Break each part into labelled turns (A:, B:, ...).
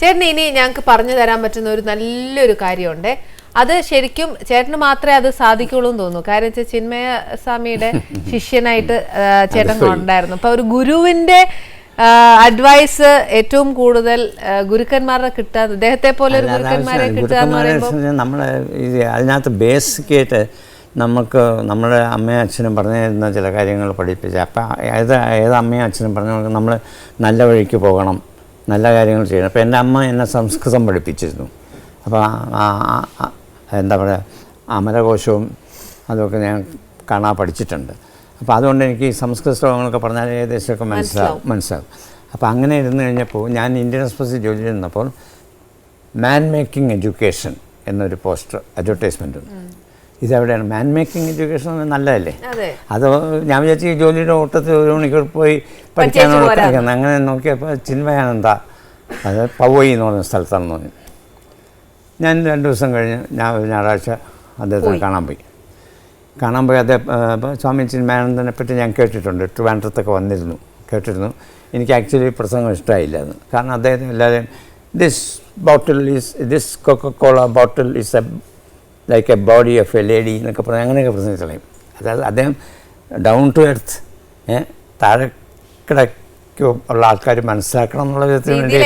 A: ചേട്ടന് ഇനി ഞങ്ങൾക്ക് പറഞ്ഞു തരാൻ പറ്റുന്ന ഒരു നല്ലൊരു കാര്യമുണ്ട്. അത് ശരിക്കും ചേട്ടന് മാത്രമേ അത് സാധിക്കുള്ളൂ എന്ന് തോന്നുന്നു. കാര്യം വെച്ചാൽ ചിന്മയ സ്വാമിയുടെ ശിഷ്യനായിട്ട് ചേട്ടൻ ഉണ്ടായിരുന്നു. അപ്പൊ ഒരു ഗുരുവിന്റെ അഡ്വൈസ് ഏറ്റവും കൂടുതൽ ഗുരുക്കന്മാരെ ഗുരുക്കന്മാരുടെ കിട്ടുക അദ്ദേഹത്തെ പോലെ ഒരു ഗുരുക്കന്മാരെ കിട്ടുക എന്ന് പറയുമ്പോൾ
B: നമ്മൾ അതിനകത്ത് ബേസിക് ആയിട്ട് നമുക്ക് നമ്മുടെ അമ്മയും അച്ഛനും പറഞ്ഞു തരുന്ന ചില കാര്യങ്ങൾ പഠിപ്പിച്ചു. അപ്പം ഏത് ഏത് അമ്മയും അച്ഛനും പറഞ്ഞു നമ്മൾ നല്ല വഴിക്ക് പോകണം. നല്ല കാര്യങ്ങൾ ചെയ്യണം. അപ്പോൾ എന്റെ അമ്മ എന്നെ സംസ്കൃതം പഠിപ്പിച്ചിരുന്നു. അപ്പോൾ എന്താ പറയുക അമരകോശവും അതൊക്കെ ഞാൻ കാണാൻ പഠിച്ചിട്ടുണ്ട്. അപ്പോൾ അതുകൊണ്ട് എനിക്ക് ഈ സംസ്കൃത ശ്ലോകങ്ങളൊക്കെ പറഞ്ഞാൽ ഏകദേശമൊക്കെ മനസ്സിലാവും. മനസ്സിലാവും. അപ്പോൾ അങ്ങനെ ഇരുന്ന് കഴിഞ്ഞപ്പോൾ ഞാൻ ഇന്ത്യൻ എക്സ്പ്രസ്സിൽ ജോലി ചെയ്യുന്നപ്പോൾ മാൻ മേക്കിംഗ് എഡ്യൂക്കേഷൻ എന്നൊരു പോസ്റ്റർ അഡ്വർടൈസ്മെന്റ് ഉണ്ട്. ഇതെവിടെയാണ്? മാൻ മേക്കിംഗ് എഡ്യൂക്കേഷൻ നല്ലതല്ലേ?
A: അതെ.
B: അത് ഞാൻ വിചാരിച്ചു ഈ ജോലിയുടെ ഓട്ടത്തിൽ ഒരു മണിക്കൂർ പോയി പഠിക്കാനുള്ള അങ്ങനെ നോക്കിയപ്പോൾ ചിന്മയാനന്ദ അത് പവോയി എന്ന് പറഞ്ഞ സ്ഥലത്താണെന്ന് പറഞ്ഞു. ഞാൻ രണ്ട് ദിവസം കഴിഞ്ഞ് ഞാൻ ഞായറാഴ്ച അദ്ദേഹത്തെ കാണാൻ പോയി. കാണാൻ പോയി അദ്ദേഹം സ്വാമി ചിന്മയാനന്ദനെ പറ്റി ഞാൻ കേട്ടിട്ടുണ്ട്. ട്രിവാൻഡ്രത്തൊക്കെ വന്നിരുന്നു. കേട്ടിരുന്നു. എനിക്ക് ആക്ച്വലി പ്രസംഗം ഇഷ്ടമായില്ല അത് കാരണം അദ്ദേഹം എല്ലാവരെയും this bottle is this Coca Cola bottle is a like a body of a lady എന്നൊക്കെ പറഞ്ഞ് അങ്ങനെയൊക്കെ പ്രസംഗിച്ചു അതായത് അദ്ദേഹം ഡൗൺ ടു എർത്ത് താഴെ കിടക്കോ ഉള്ള ആൾക്കാർ മനസ്സിലാക്കണം എന്നുള്ള വിധത്തിൽ വേണ്ടി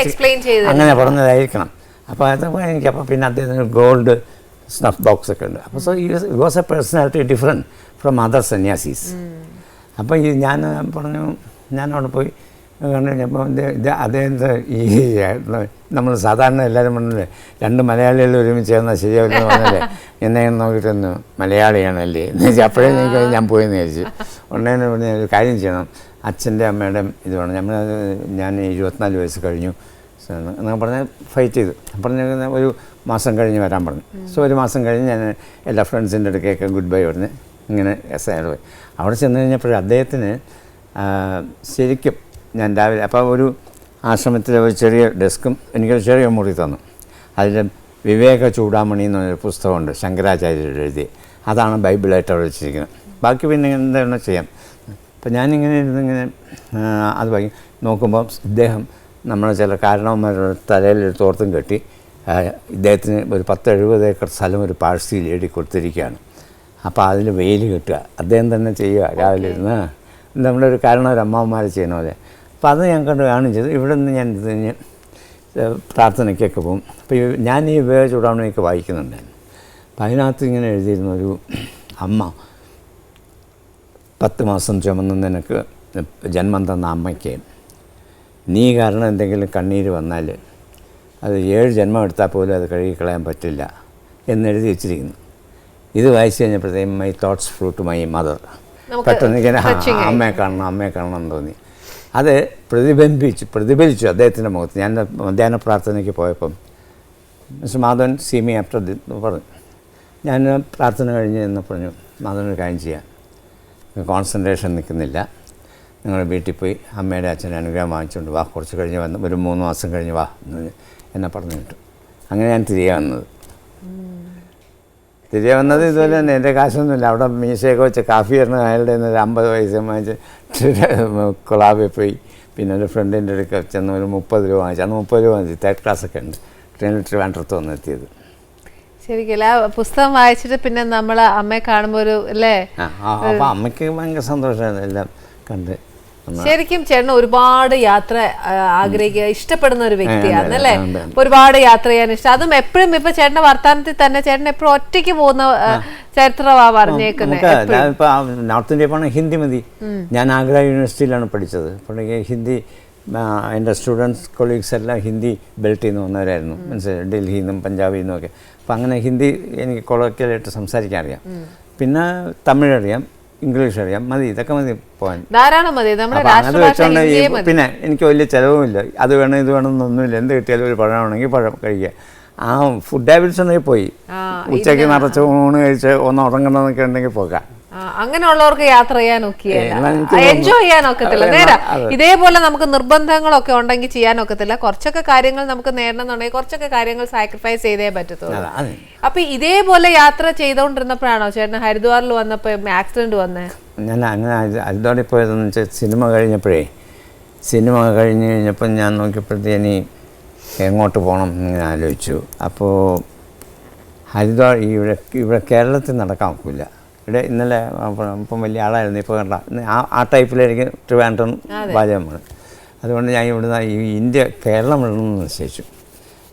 B: അങ്ങനെ പറഞ്ഞതായിരിക്കണം. അപ്പോൾ അത് എനിക്ക് അപ്പോൾ പിന്നെ അദ്ദേഹത്തിന് ഗോൾഡ് സ്നഫ് ബോക്സ് ഒക്കെ ഉണ്ട്. അപ്പോൾ so was a personality different from other sanyasis അപ്പോൾ ഈ ഞാൻ പറഞ്ഞു ഞാൻ അവിടെ പോയി കണ്ടു കഴിഞ്ഞപ്പോൾ ഇത് ഇത് അദ്ദേഹത്തെ ഈ നമ്മൾ സാധാരണ എല്ലാവരും പറഞ്ഞില്ലേ രണ്ട് മലയാളികൾ ഒരുമിച്ച് ചേർന്നാൽ ശരിയാവില്ലെന്ന് പറഞ്ഞല്ലേ? എന്നെ നോക്കിയിട്ടൊന്ന് മലയാളിയാണല്ലേ? എന്ന് വെച്ചാൽ അപ്പോഴേ എനിക്ക് ഞാൻ പോയെന്ന് വിചാരിച്ചു. ഉടനെ പറഞ്ഞ ഒരു കാര്യം ചെയ്യണം. അച്ഛന്റെ അമ്മയുടെ ഇത് വേണം. നമ്മൾ ഞാൻ ഇരുപത്തിനാല് വയസ്സ് കഴിഞ്ഞു. എന്നൊക്കെ പറഞ്ഞ് ഫൈറ്റ് ചെയ്തു. പറഞ്ഞ ഒരു മാസം കഴിഞ്ഞ് വരാൻ പറഞ്ഞു. സോ ഒരു മാസം കഴിഞ്ഞ് ഞാൻ എല്ലാ ഫ്രണ്ട്സിന്റെ അടുക്കൊക്കെ ഗുഡ് ബൈ പറഞ്ഞ് ഇങ്ങനെ എസ് ആയി പോയി. അവിടെ ചെന്ന് കഴിഞ്ഞപ്പോൾ അദ്ദേഹത്തിന് ശരിക്കും ഞാൻ രാവിലെ അപ്പോൾ ഒരു ആശ്രമത്തിലെ ഒരു ചെറിയ ഡെസ്കും എനിക്കൊരു ചെറിയ മുറി തന്നു. അതിൽ വിവേക ചൂടാമണി എന്നൊരു പുസ്തകമുണ്ട് ശങ്കരാചാര്യരുടെ എഴുതി അതാണ് ബൈബിളായിട്ട് അവിടെ വെച്ചിരിക്കുന്നത്. ബാക്കി പിന്നെ എന്താണ് ചെയ്യാം അപ്പം ഞാനിങ്ങനെ ഇരുന്നിങ്ങനെ അത് വൈകി നോക്കുമ്പോൾ ഇദ്ദേഹം നമ്മളെ ചില കാരണവന്മാരുടെ തലയിൽ ഒരു തോർത്തും കെട്ടി ഇദ്ദേഹത്തിന് ഒരു പത്ത് എഴുപത് ഏക്കർ സ്ഥലം ഒരു പാഴ്സിയിൽ എഴുതി കൊടുത്തിരിക്കുകയാണ്. അപ്പോൾ അതിൽ വെയിൽ കിട്ടുക. അദ്ദേഹം തന്നെ ചെയ്യുക. രാവിലെ ഇരുന്ന് നമ്മുടെ ഒരു കാരണം ഒരു അമ്മാവന്മാർ ചെയ്യുന്ന പോലെ. അപ്പോൾ അത് ഞാൻ കണ്ട് കാണിച്ചത് ഇവിടെ നിന്ന് ഞാൻ ഇത് കഴിഞ്ഞ് പ്രാർത്ഥനയ്ക്കൊക്കെ പോകും. അപ്പോൾ ഈ ഞാൻ ഈ വിവേക ചൂടാമണിയൊക്കെ വായിക്കുന്നുണ്ടായിരുന്നു. അപ്പോൾ അതിനകത്ത് ഇങ്ങനെ എഴുതിയിരുന്ന ഒരു അമ്മ പത്ത് മാസം ചുമന്ന് നിനക്ക് ജന്മം തന്ന അമ്മയ്ക്ക് നീ കാരണം എന്തെങ്കിലും കണ്ണീര് വന്നാൽ അത് ഏഴ് ജന്മം എടുത്താൽ പോലും അത് കഴുകിക്കളയാൻ പറ്റില്ല എന്നെഴുതി വെച്ചിരിക്കുന്നു. ഇത് വായിച്ചു കഴിഞ്ഞപ്പോഴത്തേക്കും my thoughts fruit my mother പെട്ടെന്ന് ഇങ്ങനെ. അമ്മയെ കാണണം അമ്മയെ കാണണം എന്ന് തോന്നി. അത് പ്രതിബിംബിച്ചു പ്രതിഫലിച്ചു അദ്ദേഹത്തിന്റെ മുഖത്ത്. ഞാൻ മധ്യാഹ്ന പ്രാർത്ഥനയ്ക്ക് പോയപ്പം മിസ്റ്റർ മാധവൻ സീമി ആഫ്റ്റർ പറഞ്ഞു. ഞാൻ പ്രാർത്ഥന കഴിഞ്ഞ് എന്ന് പറഞ്ഞു മാധവൻ ഒരു കാര്യം ചെയ്യാം. കോൺസെൻട്രേഷൻ നിൽക്കുന്നില്ല. നിങ്ങൾ വീട്ടിൽ പോയി അമ്മയുടെ അച്ഛന്റെ അനുഗ്രഹം വാങ്ങിച്ചുകൊണ്ട് വാ കുറച്ച് കഴിഞ്ഞ് വന്ന് ഒരു മൂന്ന് മാസം കഴിഞ്ഞ് വാ എന്ന് പറഞ്ഞു കിട്ടും അങ്ങനെ ഞാൻ തിരികെ വന്നത്. തിരികെ വന്നത് ഇതുപോലെ തന്നെ എന്റെ കാശൊന്നുമില്ല. അവിടെ മീശയൊക്കെ വെച്ച് കാഫി തരുന്ന അയാളുടെ ഒരു അമ്പത് പൈസ വാങ്ങിച്ച് കൊളാബിൽ പോയി. പിന്നെ ഒരു ഫ്രണ്ടിന്റെ അടുക്ക ചെന്ന് ഒരു മുപ്പത് രൂപ വാങ്ങിച്ചു അന്ന് മുപ്പത് രൂപ വാങ്ങിച്ചു തേർഡ് ക്ലാസ്സൊക്കെ ഉണ്ട്. ട്രെയിനിൽ ട്രിവാൻഡ്രത്ത് വന്ന് എത്തിയത്
A: ശരിക്കും ആ പുസ്തകം വായിച്ചിട്ട് പിന്നെ നമ്മൾ അമ്മയെ കാണുമ്പോൾ ഒരു അല്ലേ?
B: ആ അപ്പോൾ അമ്മയ്ക്ക് ഭയങ്കര സന്തോഷമായിരുന്നു എല്ലാം കണ്ട്
A: ശരിക്കും ചേട്ടൻ ഒരുപാട് യാത്ര ആഗ്രഹിക്കുക ഇഷ്ടപ്പെടുന്ന ഒരു വ്യക്തിയാണ് അല്ലേ. ഒരുപാട് യാത്ര ചെയ്യാൻ ഇഷ്ടം. അതും എപ്പോഴും ഇപ്പൊ ചേട്ടന്റെ വർത്താനത്തിൽ തന്നെ ചേട്ടൻ എപ്പോഴും ഒറ്റയ്ക്ക് പോകുന്ന ചരിത്രമാ പറഞ്ഞേക്കുന്നത്
B: നോർത്ത് ഇന്ത്യ പോകണം ഹിന്ദി മതി. ഞാൻ ആഗ്ര യൂണിവേഴ്സിറ്റിയിലാണ് പഠിച്ചത്. ഹിന്ദി എന്റെ സ്റ്റുഡൻസ് കൊളീഗ്സ് എല്ലാം ഹിന്ദി ബെൽറ്റിൽ നിന്ന് വന്നവരായിരുന്നു മനസ്സിലായി? ഡൽഹിയിൽ നിന്നും പഞ്ചാബിൽ നിന്നും ഒക്കെ. അപ്പോൾ അങ്ങനെ ഹിന്ദി എനിക്ക് കൊളോക്കിയലായിട്ട് സംസാരിക്കാൻ അറിയാം പിന്നെ തമിഴ് അറിയാം ഇംഗ്ലീഷ് അറിയാം മതി ഇതൊക്കെ മതി പോകാൻ അങ്ങനെ വെച്ചോണ്ട് പിന്നെ എനിക്ക് വലിയ ചിലവുമില്ല. അത് വേണം ഇത് വേണം എന്നൊന്നുമില്ല. എന്ത് കിട്ടിയാലും ഒരു പഴമാണെങ്കിൽ പഴം കഴിക്കുക. ആ ഫുഡ് ഹാബിറ്റ്സ് ഉണ്ടെങ്കിൽ പോയി. ഉച്ചയ്ക്ക് നിറച്ച് ഊണ് കഴിച്ച് ഒന്ന് ഉറങ്ങണമെന്നൊക്കെ ഉണ്ടെങ്കിൽ പോകാം.
A: അങ്ങനെയുള്ളവർക്ക് യാത്ര ചെയ്യാൻ ഒക്കെയല്ല
B: തോന്നുന്നു-
A: എൻജോയ് ചെയ്യാൻ ഒക്കത്തില്ല. നേരെ ഇതേപോലെ നമുക്ക് നിർബന്ധങ്ങളൊക്കെ ഉണ്ടെങ്കിൽ ചെയ്യാൻ ഒക്കത്തില്ല. കുറച്ചൊക്കെ കാര്യങ്ങൾ നമുക്ക് നേടണമെന്നുണ്ടെങ്കിൽ കുറച്ചൊക്കെ കാര്യങ്ങൾ സാക്രിഫൈസ് ചെയ്തേ പറ്റത്തുള്ളൂ. അപ്പൊ ഇതേപോലെ യാത്ര ചെയ്തോണ്ടിരുന്നപ്പോഴാണോ ചേട്ടൻ ഹരിദ്വാറിൽ വന്നപ്പോ ആക്സിഡന്റ് വന്നേ?
B: ഞാൻ അങ്ങനെ ഹരിദ്വാറിൽ പോയതെന്ന് വെച്ചാൽ സിനിമ കഴിഞ്ഞപ്പോഴേ സിനിമ കഴിഞ്ഞ് കഴിഞ്ഞപ്പോൾ ഞാൻ നോക്കിയപ്പോഴത്തേന് എങ്ങോട്ട് പോകണം എന്നിങ്ങനെ ആലോചിച്ചു. അപ്പോൾ ഹരിദ്വാർ ഇവിടെ ഇവിടെ കേരളത്തിൽ നടക്കാൻ ഒക്കില്ല. ഇന്നലെ ഇപ്പം വലിയ ആളായിരുന്നു ഇപ്പോൾ കണ്ട. ആ ആ ടൈപ്പിലായിരിക്കും ട്രിവാൻഡ്രം പാചകമാണ് അതുകൊണ്ട് ഞാൻ ഇവിടുന്ന് ഈ ഇന്ത്യ കേരളം ഇടണമെന്ന് നിശ്ചയിച്ചു.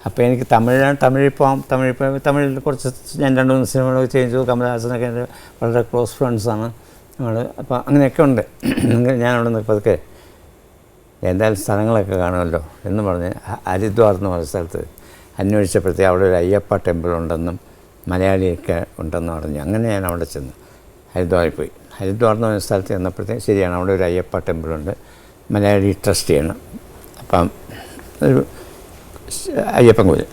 B: അപ്പോൾ എനിക്ക് തമിഴാണ് തമിഴിൽ പോകാം തമിഴിൽ പോയി തമിഴിൽ കുറച്ച് ഞാൻ രണ്ട് മൂന്ന് സിനിമകളൊക്കെ ചെയ്തു. കമലഹാസനൊക്കെ എന്റെ വളരെ ക്ലോസ് ഫ്രണ്ട്സാണ് നമ്മൾ അപ്പോൾ അങ്ങനെയൊക്കെ ഉണ്ട്. ഞാൻ അവിടെ നിന്ന് പതുക്കെ എന്തായാലും സ്ഥലങ്ങളൊക്കെ കാണുമല്ലോ എന്ന് പറഞ്ഞ് ഹരിദ്വാർ എന്ന് പറഞ്ഞ സ്ഥലത്ത് അന്വേഷിച്ചപ്പോഴത്തേക്ക് അവിടെ ഒരു അയ്യപ്പ ടെമ്പിൾ ഉണ്ടെന്നും മലയാളിയൊക്കെ ഉണ്ടെന്നും പറഞ്ഞു അങ്ങനെ ഞാൻ അവിടെ ചെന്നു. ഹരിദ്വാറിൽ പോയി. ഹരിദ്വാർ എന്ന് പറഞ്ഞ സ്ഥലത്ത് ചെന്നപ്പോഴത്തേക്ക് ശരിയാണ് അവിടെ ഒരു അയ്യപ്പ ടെമ്പിളുണ്ട് മലയാളി ട്രസ്റ്റ് ചെയ്യണം. അപ്പം ഒരു അയ്യപ്പൻ കോവിൽ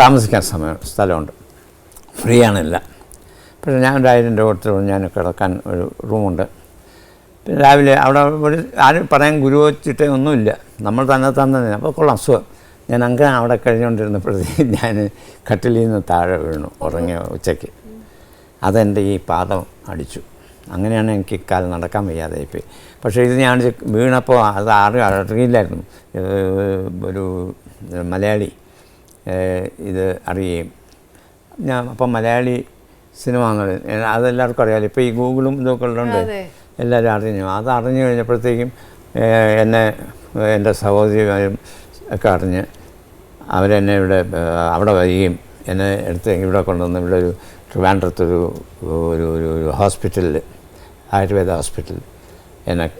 B: താമസിക്കാൻ സമയം സ്ഥലമുണ്ട്. ഫ്രീ ആണില്ല പക്ഷേ ഞാൻ ഒരായിരം രൂപ കൊടുത്ത് ഞാൻ കിടക്കാൻ ഒരു റൂമുണ്ട്. പിന്നെ രാവിലെ അവിടെ ഒരു ആരും പറയാൻ ഗുരു വച്ചിട്ട് ഒന്നുമില്ല. നമ്മൾ തന്നെ തന്നെ അപ്പോൾ കൊള്ളാം സുഖം. ഞാൻ അങ്ങനെ അവിടെ കഴിഞ്ഞുകൊണ്ടിരുന്നപ്പോഴത്തേക്ക് ഞാൻ കട്ടിലിൽ നിന്ന് താഴെ വീണു ഉറങ്ങിയ ഉച്ചയ്ക്ക്. അതെന്റെ ഈ പാദം അടിച്ചു. അങ്ങനെയാണ് എനിക്ക് ഇക്കാലം നടക്കാൻ വയ്യാതായിപ്പോയി പക്ഷേ ഇത് ഞാൻ വീണപ്പോൾ അത് ആരും അറിയില്ലായിരുന്നു. ഒരു മലയാളി ഇത് അറിയുകയും. ഞാൻ അപ്പം മലയാളി സിനിമങ്ങൾ എന്നുള്ളത് അതെല്ലാവർക്കും അറിയാമല്ലോ ഇപ്പോൾ ഈ ഗൂഗിളും ഇതൊക്കെ ഉള്ളതുകൊണ്ട്. എല്ലാവരും അറിഞ്ഞു. അത് അറിഞ്ഞു കഴിഞ്ഞപ്പോഴത്തേക്കും എന്നെ എന്റെ സഹോദരിമാരും ഒക്കെ അറിഞ്ഞ് അവരെന്നെ ഇവിടെ അവിടെ വരികയും എന്നെ എടുത്ത് ഇവിടെ കൊണ്ടുവന്ന് ഇവിടെ ഒരു ട്രിവാൻഡ്രത്തൊരു ഒരു ഒരു ഒരു ഹോസ്പിറ്റലിൽ ആയുർവേദ ഹോസ്പിറ്റലിൽ എന്നെ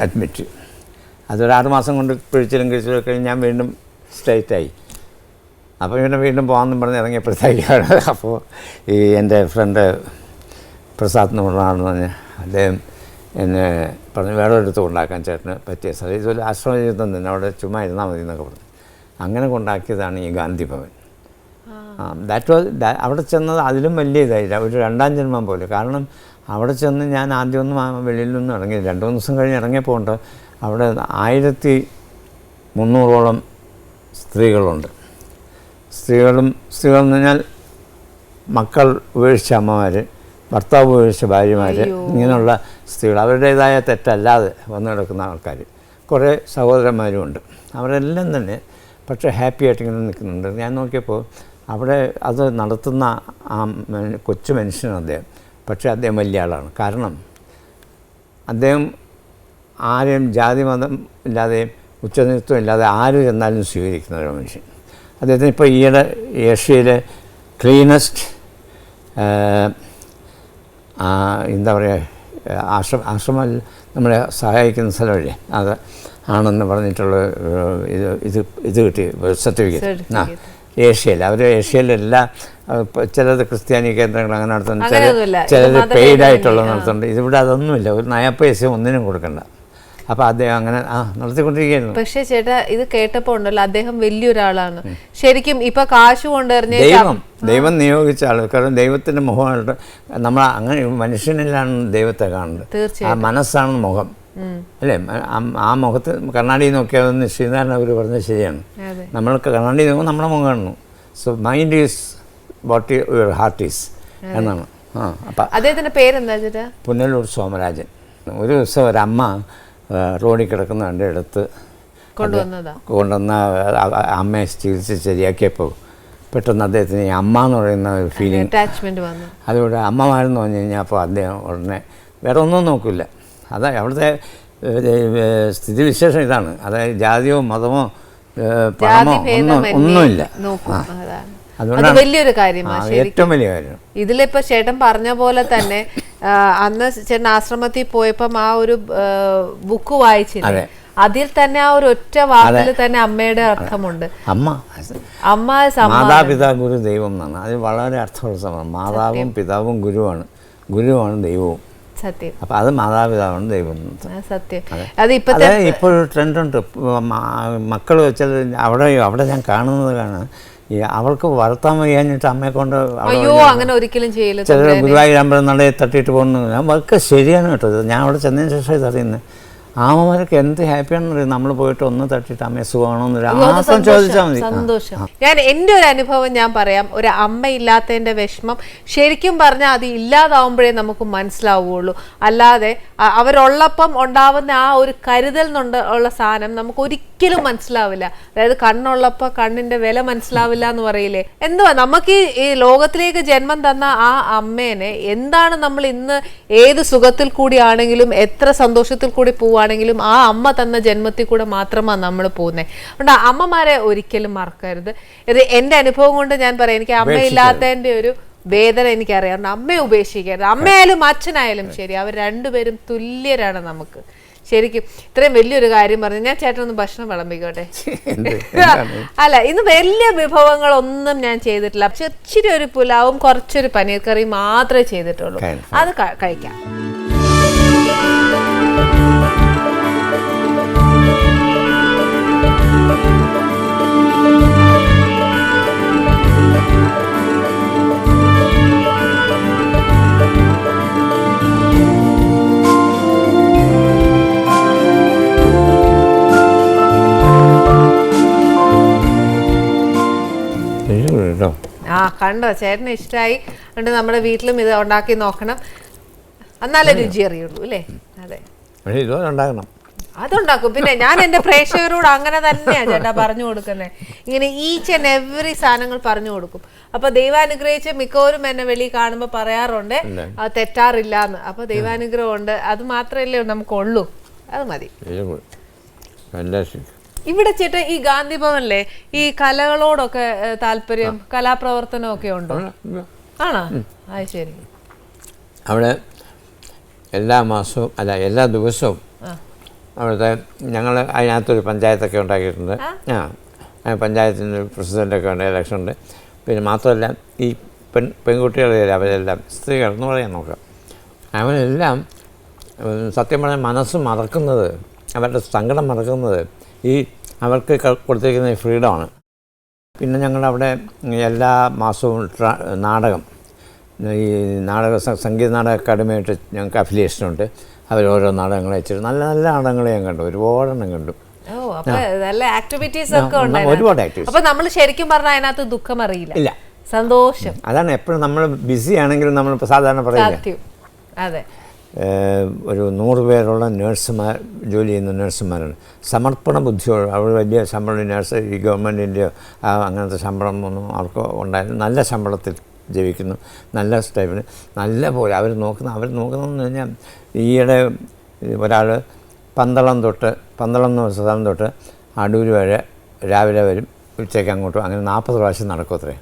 A: അഡ്മിറ്റ്
B: അതൊരു ആറ് മാസം കൊണ്ട് പിഴിച്ചിലും കിഴിച്ചിലും കഴിഞ്ഞ് ഞാൻ വീണ്ടും സ്ട്രൈറ്റായി അപ്പോൾ പിന്നെ വീണ്ടും പോകാമെന്നും പറഞ്ഞ് ഇറങ്ങിയപ്പോഴത്തേക്കാണ്. അപ്പോൾ ഈ എന്റെ ഫ്രണ്ട് പ്രസാദ് എന്ന് പറഞ്ഞാണെന്ന് പറഞ്ഞ് അദ്ദേഹം എന്നെ പറഞ്ഞു വേറെ എടുത്ത് കൊണ്ടാക്കാൻ ചേട്ടന് പറ്റിയ സ്ഥലം. ഇതുപോലെ ആശ്രമ തന്നെ. അവിടെ ചുമ്മാ ഇരുന്നാൽ മതി എന്നൊക്കെ പറഞ്ഞു. അങ്ങനെ കൊണ്ടാക്കിയതാണ് ഈ ഗാന്ധി ഭവൻ. ദാറ്റ് വാസ് അവിടെ ചെന്നത് അതിലും വലിയ ഇതായില്ല. ഒരു രണ്ടാം ജന്മം പോലെ. കാരണം അവിടെ ചെന്ന് ഞാൻ ആദ്യമൊന്നും ആ വെളിയിൽ നിന്നും ഇറങ്ങി. രണ്ട് മൂന്ന് ദിവസം കഴിഞ്ഞ് ഇറങ്ങിയപ്പോൾ ഉണ്ട് അവിടെ ആയിരത്തി മുന്നൂറോളം സ്ത്രീകളുണ്ട്. സ്ത്രീകളും സ്ത്രീകൾ എന്ന് പറഞ്ഞാൽ മക്കൾ ഉപേക്ഷിച്ച അമ്മമാർ ഭർത്താവ് ഉപേക്ഷിച്ച ഭാര്യമാർ ഇങ്ങനെയുള്ള സ്ത്രീകൾ. അവരുടേതായ തെറ്റല്ലാതെ വന്നു കിടക്കുന്ന ആൾക്കാർ കുറേ സഹോദരന്മാരും ഉണ്ട്. അവരെല്ലാം തന്നെ പക്ഷേ ഹാപ്പി ആയിട്ട് ഇങ്ങനെ നിൽക്കുന്നുണ്ട്. ഞാൻ നോക്കിയപ്പോൾ അവിടെ അത് നടത്തുന്ന ആ കൊച്ചു മനുഷ്യനാണ് അദ്ദേഹം. പക്ഷേ അദ്ദേഹം വലിയ ആളാണ്. കാരണം അദ്ദേഹം ആരെയും ജാതി മതം ഇല്ലാതെ ഉച്ചനൃത്വം ഇല്ലാതെ ആര് ചെന്നാലും സ്വീകരിക്കുന്ന ഒരു മനുഷ്യൻ. അദ്ദേഹത്തിന് ഇപ്പോൾ ഈയിടെ ഏഷ്യയിലെ ക്ലീനസ്റ്റ് എന്താ പറയുക ആശ്രമ ആശ്രമം നമ്മളെ സഹായിക്കുന്ന സ്ഥലമല്ലേ? അത് ആണെന്ന് പറഞ്ഞിട്ടുള്ള ഇത് ഇത് ഇത് കിട്ടി സർട്ടിഫിക്കറ്റ് ആ. ഏഷ്യയിൽ. അവർ ഏഷ്യയിലെല്ലാം ചിലത് ക്രിസ്ത്യാനി കേന്ദ്രങ്ങൾ അങ്ങനെ നടത്തുന്നുണ്ട്. ചില. ചിലത് പെയ്ഡ് ആയിട്ടുള്ളത്
A: ആ.
B: നടത്തുന്നുണ്ട്. ഇതിവിടെ അതൊന്നുമില്ല. ഒരു നയ പൈസ ഒന്നിനും കൊടുക്കണ്ട. അപ്പൊ അദ്ദേഹം അങ്ങനെ ആ നടത്തിക്കൊണ്ടിരിക്കുന്നു
A: പക്ഷേ ചേട്ടാ ഇത് കേട്ടപ്പോ ഉണ്ടല്ലോ അദ്ദേഹം വലിയൊരാളാണ്. ശരിക്കും ഇപ്പൊ കാശ് കൊണ്ടുവരുന്ന
B: ദൈവം ദൈവം നിയോഗിച്ച ആൾ കാരണം ദൈവത്തിന്റെ മുഖമായിട്ട് നമ്മൾ അങ്ങനെ മനുഷ്യനിലാണ് ദൈവത്തെ കാണുന്നത്. ആ മനസ്സാണ് മുഖം. അല്ലേ? ആ- മുഖത്ത് കണ്ണാടി നോക്കിയാൽ ശ്രീനാരായണ അവർ പറഞ്ഞത് ശരിയാണ്.
A: നമ്മൾക്ക്
B: നമ്മൾ കണ്ണാടി നോക്കുമ്പോൾ നമ്മുടെ മുഖം കാണുന്നു. So mind is what your heart is എന്നാണ്. ആ അപ്പം
A: പേരെന്താ ചേട്ടാ?
B: പുനലൂർ സോമരാജൻ. ഒരു ദിവസം ഒരമ്മ റോഡിൽ കിടക്കുന്ന എന്റെ അടുത്ത്
A: കൊണ്ടുവന്നതാ.
B: കൊണ്ടുവന്ന അമ്മയെ ചികിത്സിച്ച് ശരിയാക്കിയപ്പോൾ പെട്ടെന്ന് അദ്ദേഹത്തിന് ഈ അമ്മ എന്ന് പറയുന്ന ഒരു ഫീലിംഗ് അതുകൊണ്ട് അമ്മമാരെന്ന് പറഞ്ഞു കഴിഞ്ഞാൽ അപ്പോൾ അദ്ദേഹം ഉടനെ വേറെ ഒന്നും നോക്കില്ല. അതാ അവിടുത്തെ സ്ഥിതിവിശേഷം ഇതാണ്. അതായത് ജാതിയോ മതമോ പണമോ ഒന്നും ഒന്നുമില്ല. അതുകൊണ്ടാണ്
A: വലിയൊരു കാര്യമാണ്
B: ഏറ്റവും വലിയ കാര്യം.
A: ഇതിലിപ്പോ ചേട്ടൻ പറഞ്ഞ പോലെ തന്നെ അന്ന് ചേട്ടൻ ആശ്രമത്തിൽ പോയപ്പം ആ ഒരു ബുക്ക് വായിച്ചില്ലേ?
B: അതെ.
A: അതിൽ തന്നെ ആ ഒരു ഒറ്റ വാക്കിൽ തന്നെ അമ്മയുടെ അർത്ഥമുണ്ട്.
B: അമ്മ.
A: അമ്മ
B: മാതാപിതാ ഗുരു ദൈവം എന്നാണ്. അത് വളരെ അർത്ഥമുള്ള സമയം മാതാവും പിതാവും ഗുരുവാണ്. ഗുരുവാണ് ദൈവവും.
A: സത്യം.
B: അപ്പോൾ അത് മാതാപിതാവാണ് ദൈവം.
A: സത്യം. അത്. ഇപ്പത്തെ
B: അതെ ഇപ്പോൾ ട്രെൻഡുണ്ട്. മക്കൾ വെച്ചാൽ അവിടെ അവിടെ ഞാൻ കാണുന്നത് കാണാൻ ഈ അവൾക്ക് വളർത്താൻ വയ്യാഞ്ഞിട്ട് അമ്മയെ കൊണ്ട്
A: അയ്യോ അങ്ങനെ ഒരിക്കലും ചെയ്യില്ല
B: ചിലർ ഗുരുവായൂർ അമ്പലം നടയെ തട്ടിയിട്ട് പോകുന്നു. ഞാൻ വർക്ക് ശരിയാണ് കേട്ടോ ഞാൻ അവിടെ ചെന്നതിന് ശേഷം ഇതറിയുന്നത് ആമമാരൊക്കെ എന്ത് ഹാപ്പിയാണെന്ന് അറിയാം? നമ്മൾ പോയിട്ട് ഒന്ന് തട്ടിയിട്ട് അമ്മയെ സുഖമാണോന്ന് ആസം ചോദിച്ചാൽ മതി.
A: സന്തോഷം. ഞാൻ എന്റെ ഒരു അനുഭവം ഞാൻ പറയാം. ഒരു അമ്മ ഇല്ലാത്തതിന്റെ വിഷമം ശരിക്കും പറഞ്ഞാൽ അത് ഇല്ലാതാവുമ്പോഴേ നമുക്ക് മനസ്സിലാവുകയുള്ളൂ. അല്ലാതെ അവരുള്ളപ്പം ഉണ്ടാവുന്ന ആ ഒരു കരുതൽ എന്നുണ്ട് ഉള്ള സാധനം നമുക്ക് ഒരിക്കലും മനസ്സിലാവില്ല. അതായത് കണ്ണുള്ളപ്പോൾ കണ്ണിന്റെ വില മനസ്സിലാവില്ല എന്ന് പറയില്ലേ? എന്തുവാ? നമുക്ക് ഈ- ലോകത്തിലേക്ക് ജന്മം തന്ന ആ അമ്മേനെ എന്താണ് നമ്മൾ ഇന്ന് ഏത് സുഖത്തിൽ കൂടിയാണെങ്കിലും എത്ര സന്തോഷത്തിൽ കൂടി പോവുകയാണെങ്കിലും ആ അമ്മ തന്ന ജന്മത്തിൽ കൂടെ മാത്രമാണ് നമ്മൾ പോകുന്നത് അതുകൊണ്ട് അമ്മമാരെ ഒരിക്കലും മറക്കരുത്. ഇത് എന്റെ അനുഭവം കൊണ്ട് ഞാൻ പറയാം. എനിക്ക് അമ്മയില്ലാത്തതിന്റെ ഒരു വേദന എനിക്കറിയാം. അമ്മയെ ഉപേക്ഷിക്കരുത്. അമ്മയായാലും അച്ഛനായാലും ശരി അവർ രണ്ടുപേരും തുല്യരാണ് നമുക്ക്. ശരിക്കും ഇത്രയും വലിയൊരു കാര്യം പറഞ്ഞു ഞാൻ ചേട്ടനൊന്ന് ഭക്ഷണം വിളമ്പിക്കോട്ടെ? അല്ല ഇന്ന് വലിയ വിഭവങ്ങളൊന്നും ഞാൻ ചെയ്തിട്ടില്ല. പക്ഷെ ഇച്ചിരി ഒരു പുലാവും കുറച്ചൊരു പനീർ കറിയും മാത്രമേ ചെയ്തിട്ടുള്ളൂ. അത് കഴിക്കാം. കണ്ടോ? ചേട്ടന് ഇഷ്ടമായി അതുകൊണ്ട് നമ്മുടെ വീട്ടിലും ഇത് ഉണ്ടാക്കി നോക്കണം. എന്നാലേ രുചി അറിയുള്ളൂ അല്ലേ? അതെ.
B: ഉണ്ടാക്കണം.
A: അതുണ്ടാക്കും. പിന്നെ ഞാൻ എന്റെ പ്രേക്ഷകരോട് അങ്ങനെ തന്നെയാ ചേട്ടാ പറഞ്ഞു കൊടുക്കുന്നത് ഇങ്ങനെ ഈച്ച് ആൻഡ് എവറി സാധനങ്ങൾ പറഞ്ഞു കൊടുക്കും. അപ്പൊ ദൈവാനുഗ്രഹിച്ച് മിക്കവരും എന്നെ വെളിയിൽ കാണുമ്പോൾ പറയാറുണ്ട് അത് തെറ്റാറില്ല എന്ന് അപ്പൊ ദൈവാനുഗ്രഹം ഉണ്ട് അത് മാത്രമല്ലേ നമുക്കുള്ളൂ. അത് മതി. ഇവിടെ ചേട്ടാ ഈ ഗാന്ധി ഭവനിലെ ഈ കലകളോടൊക്കെ താല്പര്യം കലാപ്രവർത്തനം ഒക്കെ ഉണ്ടോ? ആണോ? അത് ശരി.
B: അവിടെ എല്ലാ മാസവും അല്ല എല്ലാ ദിവസവും. അവിടുത്തെ ഞങ്ങൾ അതിനകത്തൊരു പഞ്ചായത്തൊക്കെ ഉണ്ടാക്കിയിട്ടുണ്ട്. ആ? പഞ്ചായത്തിന്റെ പ്രസിഡന്റൊക്കെ ഉണ്ട് ഇലക്ഷൻ ഉണ്ട്. പിന്നെ മാത്രമല്ല ഈ പെൺ പെൺകുട്ടികളിൽ അവരെല്ലാം സ്ത്രീകൾ എന്ന് പറയാൻ നോക്കാം. അവരെല്ലാം സത്യം പറഞ്ഞാൽ മനസ്സ് മറക്കുന്നത് അവരുടെ സങ്കടം മറക്കുന്നത് ഈ അവർക്ക് കൊടുത്തിരിക്കുന്ന ഫ്രീഡമാണ്. പിന്നെ ഞങ്ങളുടെ ഞങ്ങളവിടെ എല്ലാ മാസവും നാടകം ഈ നാടക സംഗീത നാടക അക്കാഡമിയായിട്ട് ഞങ്ങൾക്ക് അഫിലിയേഷൻ ഉണ്ട്. അവർ ഓരോ നാടകങ്ങൾ അയച്ചിട്ട് നല്ല നല്ല നാടകങ്ങൾ ഞാൻ കണ്ടു. ഒരുപാടെണ്ണം കണ്ടു.
A: നല്ല ആക്ടിവിറ്റീസ് ഒക്കെ
B: ഒരുപാട് activities.
A: അപ്പൊ നമ്മൾ ശരിക്കും പറഞ്ഞാൽ അതിനകത്ത് ദുഃഖം അറിയില്ല.
B: ഇല്ല.
A: സന്തോഷം.
B: അതാണ് എപ്പോഴും നമ്മൾ ബിസി ആണെങ്കിലും നമ്മൾ സാധാരണ പറയില്ല?
A: അതെ.
B: ഒരു നൂറ് പേരുള്ള നേഴ്സുമാർ ജോലി ചെയ്യുന്ന നേഴ്സുമാരാണ് സമർപ്പണ ബുദ്ധിയോട് അവർ വലിയ ശമ്പളം നേഴ്സ് ഈ ഗവൺമെന്റിന്റെയോ അങ്ങനത്തെ ശമ്പളം ഒന്നും അവർക്ക് ഉണ്ടായിരുന്നു നല്ല ശമ്പളത്തിൽ ജീവിക്കുന്നു നല്ല സ്റ്റൈപ്പിന് നല്ല പോലെ അവർ നോക്കുന്ന അവർ നോക്കുന്നതെന്ന് കഴിഞ്ഞാൽ ഈയിടെ ഒരാൾ പന്തളം തൊട്ട് പന്തളം എന്ന് പറഞ്ഞ സ്ഥലം തൊട്ട് അടൂർ വരെ രാവിലെ വരും ഉച്ചയ്ക്ക് അങ്ങോട്ടും അങ്ങനെ നാൽപ്പത് പ്രാവശ്യം നടക്കും അത്രേ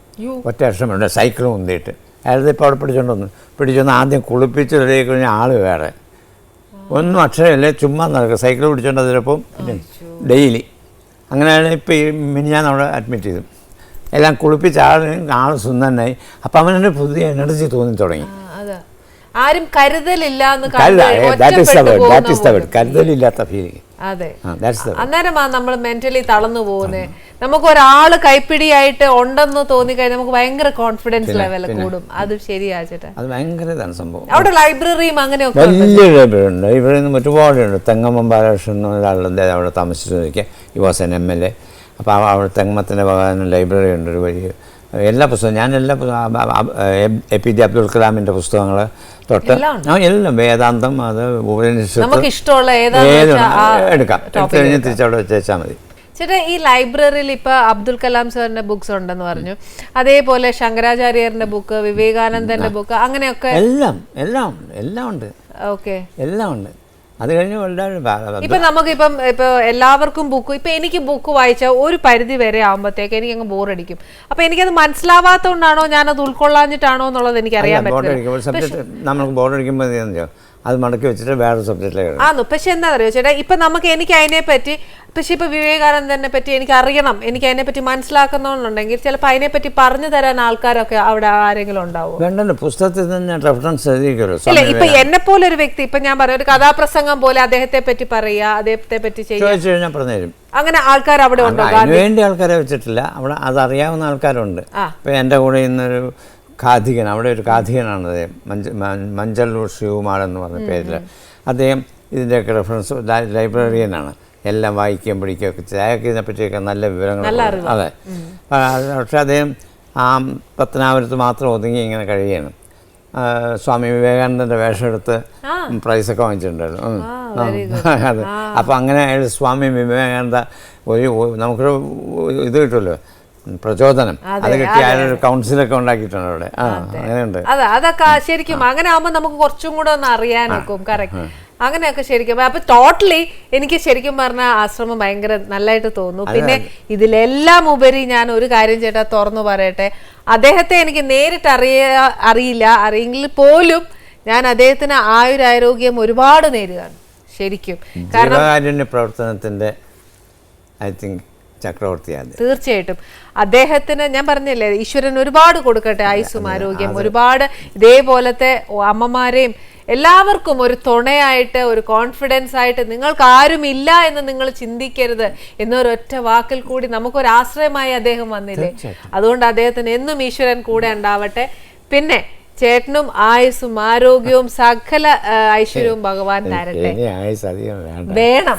B: ഒറ്റ വർഷം വേണ്ട സൈക്കിളും ഉന്തിയിട്ട് അയാളത് ഇപ്പോൾ അവിടെ പിടിച്ചോണ്ട് വന്നു. പിടിച്ചൊന്ന് ആദ്യം കുളിപ്പിച്ച് റെഡി കഴിഞ്ഞാൽ ആൾ വേറെ. ഒന്നും അക്ഷരമില്ല ചുമ്മാ നടക്കുക. സൈക്കിൾ പിടിച്ചോണ്ട് അതിലപ്പം ഡെയിലി. അങ്ങനെയാണ് ഇപ്പോൾ ഈ മിനിഞ്ഞാൻ അവിടെ അഡ്മിറ്റ് ചെയ്തു എല്ലാം കുളിപ്പിച്ച ആൾ ആൾ സുന്ദരനായി. അപ്പം അവനൊരു പുതിയ എനർജി തോന്നി തുടങ്ങി.
A: ആരും കരുതലില്ല
B: കരുതലില്ലാത്ത ഫീലിംഗ്
A: അതെ. നമ്മൾ മെന്റലി തളർന്നു പോകുന്നേ. നമുക്ക് ഒരാൾ കൈപ്പിടിയായിട്ട് ഉണ്ടെന്ന് തോന്നിക്കഴിഞ്ഞാൽ നമുക്ക് ഭയങ്കര കോൺഫിഡൻസ് ലെവൽ കൂടും. അത് ശരിയാ ചേട്ടാ.
B: അത് ഭയങ്കര ഇതാണ് സംഭവം.
A: അവിടെ ലൈബ്രറിയും അങ്ങനെയൊക്കെ.
B: വലിയ ലൈബ്രറി ഉണ്ട് ഇവിടെ നിന്ന് ഒരുപാടുണ്ട്. തെങ്ങമ്മ ബാലകൃഷ്ണൻ ഒരാളുടെ അവിടെ താമസിച്ചു നോക്കിയാൽ ഈ was N M L A അപ്പോൾ അവിടെ തെങ്ങമ്മത്തിന്റെ ഭഗവാൻ ലൈബ്രറി ഉണ്ട് ഒരു വലിയ എല്ലാ പുസ്തകവും ഞാൻ എല്ലാ എ പി ജെ അബ്ദുൽ കലാമിന്റെ പുസ്തകങ്ങൾ തൊട്ട്
A: എല്ലാം
B: വേദാന്തം അത് ഉപനിഷത്ത്
A: നമുക്ക് ഇഷ്ടമുള്ള ഏതാന്ന്
B: ഏത്
A: വെച്ചാ ആ
B: എടുക്കാം. കഴിഞ്ഞ് തിരിച്ചവിടെ വെച്ചാൽ മതി.
A: ചേട്ടാ ഈ ലൈബ്രറിയിൽ ഇപ്പൊ അബ്ദുൽ കലാം സാറിന്റെ ബുക്സ് ഉണ്ടെന്ന് പറഞ്ഞു. അതേപോലെ ശങ്കരാചാര്യരുടെ ബുക്ക് വിവേകാനന്ദന്റെ ബുക്ക് അങ്ങനെയൊക്കെ
B: എല്ലാം എല്ലാം എല്ലാം ഉണ്ട്.
A: ഓക്കെ.
B: എല്ലാം ഉണ്ട്. അത് കഴിഞ്ഞ് ഇപ്പൊ നമുക്ക്
A: ഇപ്പൊ നമുക്കിപ്പം ഇപ്പൊ എല്ലാവർക്കും ബുക്ക് ഇപ്പൊ എനിക്ക് ബുക്ക് വായിച്ച ഒരു പരിധി വരെ ആകുമ്പോഴത്തേക്ക് എനിക്ക് അങ്ങ് ബോറടിക്കും. അപ്പൊ എനിക്കത് മനസ്സിലാവാത്തോണ്ടാണോ ഞാനത് ഉൾക്കൊള്ളാഞ്ഞിട്ടാണോ എന്നുള്ളത് എനിക്ക് അറിയാൻ
B: പറ്റും നമുക്ക് ചെയ്യുന്നത് അത് മടക്കി വെച്ചിട്ട് വേറെ സബ്ജക്റ്റിലേക്ക്
A: ആന്നു. പക്ഷെ എന്താ അറിയോ ചേട്ടാ ഇപ്പൊ നമുക്ക് എനിക്ക് അതിനെ പറ്റി പക്ഷെ ഇപ്പൊ വിവേകാനന്ദനെ പറ്റി എനിക്ക് അറിയണം. എനിക്ക് അതിനെ പറ്റി മനസ്സിലാക്കുന്നുണ്ടെങ്കിൽ ചിലപ്പോൾ അതിനെ പറ്റി പറഞ്ഞു തരാൻ ആൾക്കാരൊക്കെ അവിടെ ആരെങ്കിലും ഉണ്ടാവും?
B: വേണ്ടല്ലോ. പുസ്തകത്തിൽ തന്നെ റെഫറൻസ്
A: ഇല്ല ഇപ്പൊ എന്നെ പോലെ ഒരു വ്യക്തി ഇപ്പൊ ഞാൻ പറയാം ഒരു കഥാപ്രസംഗം പോലെ അദ്ദേഹത്തെ പറ്റി പറയുക അദ്ദേഹത്തെ പറ്റി
B: ചെയ്യാം പറഞ്ഞുതരും.
A: അങ്ങനെ ആൾക്കാർ അവിടെ ഉണ്ടോ?
B: വേണ്ടി ആൾക്കാരെ വെച്ചിട്ടില്ല. അവിടെ അതറിയാവുന്ന ആൾക്കാരുണ്ട്. ഇപ്പൊ എന്റെ കൂടെ ഇന്നൊരു കാഥികൻ അവിടെ ഒരു കാഥികനാണ് അദ്ദേഹം. മഞ്ച മഞ്ചല്ലൂർ ശിവകുമാർ എന്ന് പറഞ്ഞ പേരിൽ അദ്ദേഹം ഇതിന്റെയൊക്കെ റെഫറൻസ് ലൈബ്രറിയനാണ്. എല്ലാം വായിക്കുകയും പഠിക്കുകയും ഒക്കെ ചെയ്യും. അയാൾക്ക് ഇതിനെപ്പറ്റിയൊക്കെ നല്ല വിവരങ്ങൾ അതെ. പക്ഷേ അദ്ദേഹം ആ പത്തനാപുരത്ത് മാത്രം ഒതുങ്ങി ഇങ്ങനെ കഴിയുകയാണ്. സ്വാമി വിവേകാനന്ദന്റെ വേഷം എടുത്ത് പ്രൈസൊക്കെ വാങ്ങിച്ചിട്ടുണ്ടായിരുന്നു. അതെ. അപ്പോൾ അങ്ങനെ സ്വാമി വിവേകാനന്ദ ഒരു നമുക്കൊരു ഇത് കിട്ടുമല്ലോ. പ്രചോദനം. അത് കിട്ടി അതിനൊരു കൗൺസിലൊക്കെ ഉണ്ടാക്കിയിട്ടുണ്ട് അവിടെ. ആ അങ്ങനെയുണ്ട്.
A: അതെ അതൊക്കെ ശരിക്കും അങ്ങനെ ആവുമ്പോൾ നമുക്ക് കുറച്ചും കൂടെ ഒന്ന് അറിയാനൊക്കും കറക്റ്റ് അങ്ങനെയൊക്കെ ശരിക്കും. അപ്പൊ ടോട്ടലി എനിക്ക് ശരിക്കും പറഞ്ഞ ആശ്രമം ഭയങ്കര നല്ലതായിട്ട് തോന്നുന്നു. പിന്നെ ഇതിലെല്ലാം ഉപരി ഞാൻ ഒരു കാര്യം ചേട്ടാ തുറന്നു പറയട്ടെ. അദ്ദേഹത്തെ എനിക്ക് നേരിട്ട് അറിയ അറിയില്ല. അറിയെങ്കിൽ പോലും ഞാൻ അദ്ദേഹത്തിന് ആയുരാരോഗ്യം ഒരുപാട് നേരുകയാണ് ശരിക്കും. കാരണം
B: പ്രവർത്തനത്തിന്റെ ഐ തിങ്ക് ചക്രവർത്തിയാണ്
A: തീർച്ചയായിട്ടും. അദ്ദേഹത്തിന് ഞാൻ പറഞ്ഞില്ലേ ഈശ്വരൻ ഒരുപാട് കൊടുക്കട്ടെ ആയുസ്സും ആരോഗ്യം ഒരുപാട് ഇതേപോലത്തെ അമ്മമാരെയും എല്ലാവർക്കും ഒരു തുണയായിട്ട് ഒരു കോൺഫിഡൻസ് ആയിട്ട് നിങ്ങൾക്ക് ആരുമില്ല എന്ന് നിങ്ങൾ ചിന്തിക്കരുത് എന്നൊരൊറ്റ വാക്കിൽ കൂടി നമുക്കൊരു ആശ്രയമായി അദ്ദേഹം വന്നില്ലേ? അതുകൊണ്ട് അദ്ദേഹത്തിന് എന്നും ഈശ്വരൻ കൂടെ ഉണ്ടാവട്ടെ. പിന്നെ ചേട്ടനും ആയുസ്സും ആരോഗ്യവും സകല ഐശ്വര്യവും ഭഗവാൻ തരട്ടെ.
B: ആയുസ്
A: വേണം.